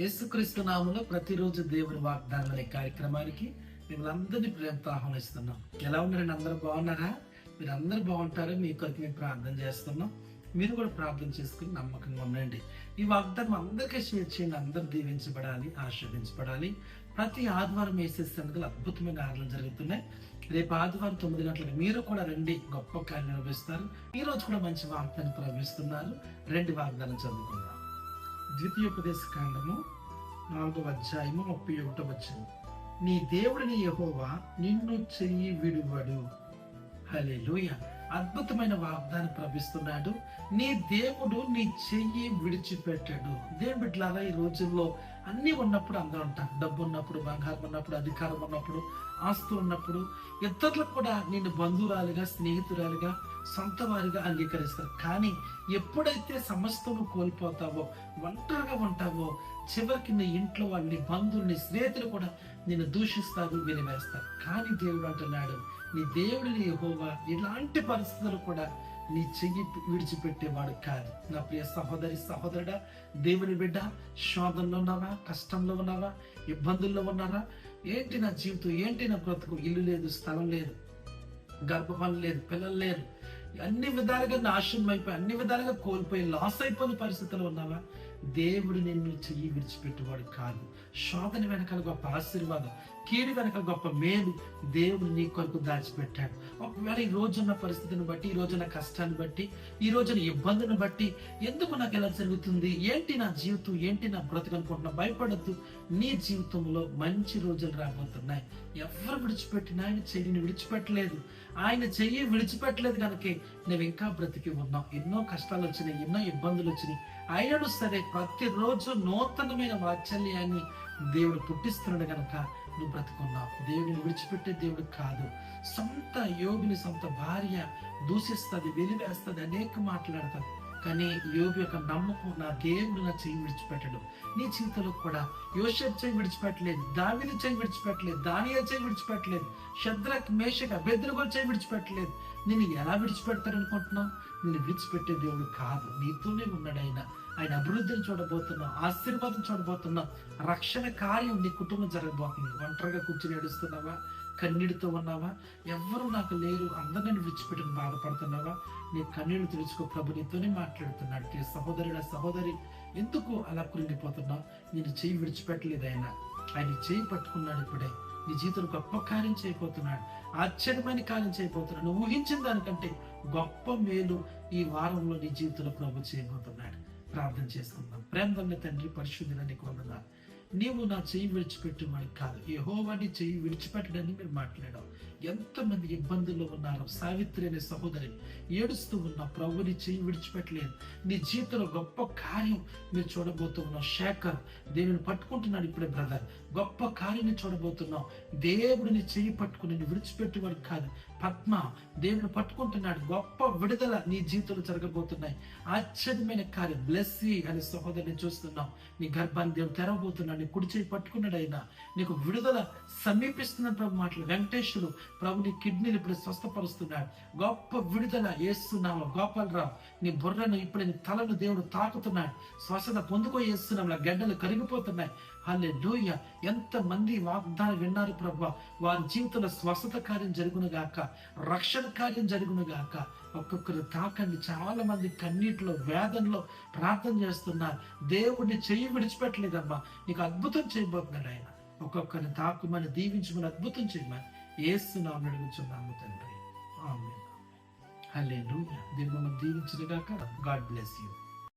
యేసుక్రీస్తు నామంలో ప్రతిరోజు దేవుని వాగ్దానం అనే కార్యక్రమానికి మిమ్మల్ని అందరినీ ప్రేమతో ఆహ్వానిస్తున్నాం. ఎలా ఉన్నారండి? అందరూ బాగున్నారా? మీరు అందరూ బాగుంటారు మీ కొరకు మేము ప్రార్థన చేస్తున్నాం. మీరు కూడా ప్రార్థన చేసుకుని నమ్మకంగా ఉండండి. ఈ వాగ్దానం అందరికీ షేర్ చేయండి. అందరూ దీవించబడాలి ఆశీర్వించబడాలి ప్రతి ఆదివారం వేసే సంగతులు అద్భుతమైన ఆరాధనలు జరుగుతున్నాయి. రేపు ఆదివారం తొమ్మిది గంటలకు మీరు కూడా రండి. గొప్ప కార్యం నిర్వహిస్తారు. ఈ రోజు కూడా మంచి వాగ్దానం ప్రవేశిస్తున్నారు రెండు వాగ్దానం చదువుకుందాం. ద్వితీయోపదేశ కాండము నాలుగవ అధ్యాయము ముప్పై ఒకటో వచ్చింది నీ దేవుడిని యహోవా నిన్ను చెయ్యి విడువడు. హలే అద్భుతమైన వాగ్దానం ప్రభిస్తున్నాడు నీ దేవుడు నీ చెయ్యి విడిచిపెట్టాడు. దేవుడిలాగా ఈ రోజుల్లో అన్నీ ఉన్నప్పుడు అందరూ ఉంటారు. డబ్బు ఉన్నప్పుడు బంగారం ఉన్నప్పుడు అధికారం ఉన్నప్పుడు ఆస్తు ఉన్నప్పుడు ఇతరులకు కూడా నేను బంధువురాలుగా స్నేహితురాలుగా సొంత వారిగా అంగీకరిస్తారు. కానీ ఎప్పుడైతే సమస్తము కోల్పోతావో ఒంటరిగా ఉంటావో చివరికి నీ ఇంట్లో వాళ్ళని బంధువుల్ని స్నేహితులు కూడా నేను దూషిస్తారు వినివేస్తారు. కానీ దేవుడు అంటున్నాడు నీ దేవుడిని హోవా ఇలాంటి పరిస్థితులు కూడా నీ చెయ్యి విడిచిపెట్టేవాడు కాదు. నా ప్రియ సహోదరి సహోదరుడా దేవుని బిడ్డ శోధనలో ఉన్నావా? కష్టంలో ఉన్నావా? ఇబ్బందుల్లో ఉన్నారా ఏంటి నా జీవితం? ఏంటి నా బ్రతుకు? ఇల్లు లేదు స్థలం లేదు గర్భఫలం లేదు పిల్లలు లేరు. అన్ని విధాలుగా నాశనం అయిపోయి అన్ని విధాలుగా కోల్పోయి లాస్ అయిపోయిన పరిస్థితుల్లో ఉన్నావా? దేవుడు నిన్ను చెయ్యి విడిచిపెట్టేవాడు కాదు. శోధన వెనకాల గొప్ప ఆశీర్వాదం. కీడు వెనకాల గొప్ప మేలు దేవుడు నీ కొరకు దాచిపెట్టాడు. ఒకవేళ ఈ రోజున్న పరిస్థితిని బట్టి ఈ రోజున కష్టాన్ని బట్టి ఈ రోజున ఇబ్బందిని బట్టి ఎందుకు నాకు ఎలా జరుగుతుంది? ఏంటి నా జీవితం? ఏంటి నా బ్రతుకు అనుకుంటున్నా? భయపడద్దు. నీ జీవితంలో మంచి రోజులు రాబోతున్నాయి. ఎవరు విడిచిపెట్టిన ఆయన చెయ్యిని విడిచిపెట్టలేదు. ఆయన చెయ్యి విడిచిపెట్టలేదు కనుక నువ్వు ఇంకా బ్రతికి ఉన్నావు. ఎన్నో కష్టాలు వచ్చినాయి ఎన్నో ఇబ్బందులు వచ్చినాయి. అయినను సరే ప్రతిరోజు నూతనమైన వాత్సల్యాన్ని దేవుడు పుట్టిస్తున్నాడు కనుక నువ్వు బ్రతుకున్నావు. దేవుడిని విడిచిపెట్టే దేవుడు కాదు. సొంత యోగిని సొంత భార్య దూషిస్తుంది వెలివేస్తుంది అనేక మాట్లాడతాడు కానీ యోగి యొక్క నమ్మకం నా దేవుడు నా చెయ్యి విడిచిపెట్టడు. నీ జీవితంలో కూడా యోషబ్ చెయ్యి విడిచిపెట్టలేదు దావిని చెయ్యి విడిచిపెట్టలేదు దానియా చెయ్యి విడిచిపెట్టలేదు శద్రక్ మేషక బెదిరుగులు చెయ్యి విడిచిపెట్టలేదు. నేను ఎలా విడిచిపెడతారనుకుంటున్నావు? నేను విడిచిపెట్టే దేవుడు కాదు. నీతోనే ఉన్నాడు ఆయన. ఆయన అభివృద్ధిని చూడబోతున్నావు ఆశీర్వాదం చూడబోతున్నావు రక్షణ కార్యం నీ కుటుంబం జరగబోతుంది. ఒంటరిగా కూర్చుని ఏడుస్తున్నావా? కన్నీటితో ఉన్నావా? ఎవరు నాకు లేరు అందరిని విడిచిపెట్టుకుని బాధపడుతున్నావా? నీ కన్నీళ్ళు తెలుసుకో ప్రభు నీతోనే మాట్లాడుతున్నాడు. నీ సహోదరుడ సహోదరి ఎందుకు అలా కురిగిపోతున్నావు? నేను చేయి విడిచిపెట్టలేదు ఆయన. ఆయన చేయి పట్టుకున్నాడు ఇప్పుడే. నీ జీవితంలో గొప్ప కార్యం చేయబోతున్నాడు. ఆశ్చర్యమైన కార్యం చేయబోతున్నాడు. నువ్వు ఊహించిన దానికంటే గొప్ప మేలు ఈ వారంలో నీ జీవితంలో ప్రభు చేయబోతున్నాడు. ప్రార్థన చేసుకుందాం ప్రేమగల తండ్రి పరిశుద్ధులని వందనాలు. నీవు నా చెయ్యి విడిచిపెట్టు వాడి కాదు. యహోవాని చెయ్యి విడిచిపెట్టడని మీరు మాట్లాడాం. ఎంతమంది ఇబ్బందుల్లో ఉన్నారు. సావిత్రి అనే సహోదరి ఏడుస్తూ ఉన్న ప్రభుని చెయ్యి విడిచిపెట్టలేదు. నీ జీవితంలో గొప్ప కార్యం మీరు చూడబోతున్నావు శేఖర్ దేవుని పట్టుకుంటున్నాడు ఇప్పుడే బ్రదర్. గొప్ప కార్యం చూడబోతున్నావు దేవుడిని చెయ్యి పట్టుకుని నిన్ను విడిచిపెట్టేవాడు కాదు. పద్మ దేవుని పట్టుకుంటున్నాడు. గొప్ప విడుదల నీ జీవితంలో జరగబోతున్నాయి. ఆశ్చర్యమైన కార్యం. బ్లెస్సి అనే సహోదరిని చూస్తున్నాం. నీ గర్భాన్ని దేవుడు తెరవబోతున్నాడు. నీ కుడి చేయి పట్టుకున్నాడు అయినా నీకు విడుదల సమీపిస్తున్న ప్రభు మాటలు. వెంకటేశ్వరు ప్రభు నీ కిడ్నీలు ఇప్పుడు స్వస్థపరుస్తున్నాడు. గొప్ప విడుదల ఏస్తున్నాము గోపాలరావు నీ బుర్రను ఇప్పుడు నీ తలను దేవుడు తాకుతున్నాడు. స్వస్థత పొందుకో ఏస్తున్నాం గడ్డలు కరిగిపోతున్నాయి. అల్లే లూయ ఎంతమంది వాగ్దానం విన్నారు ప్రభు. వారి జీవితంలో స్వస్థత కార్యం జరుగును గాక. రక్షణ కార్యం జరుగును గాక. ఒక్కొక్కరు తాకండి. చాలా మంది కన్నీటిలో వేదనలో ప్రార్థన చేస్తున్నారు. దేవుడిని చెయ్యి విడిచిపెట్టలేదమ్మా. నీకు అద్భుతం చేయబోతున్నాడు ఆయన. ఒక్కొక్కరిని తాకుమని దీవించమని అద్భుతం చేయమని ఏస్తున్నామని అడుగుతున్నాము తండ్రి. ఆమె హల్లే దేవుడు దీవించను గాక. God bless you.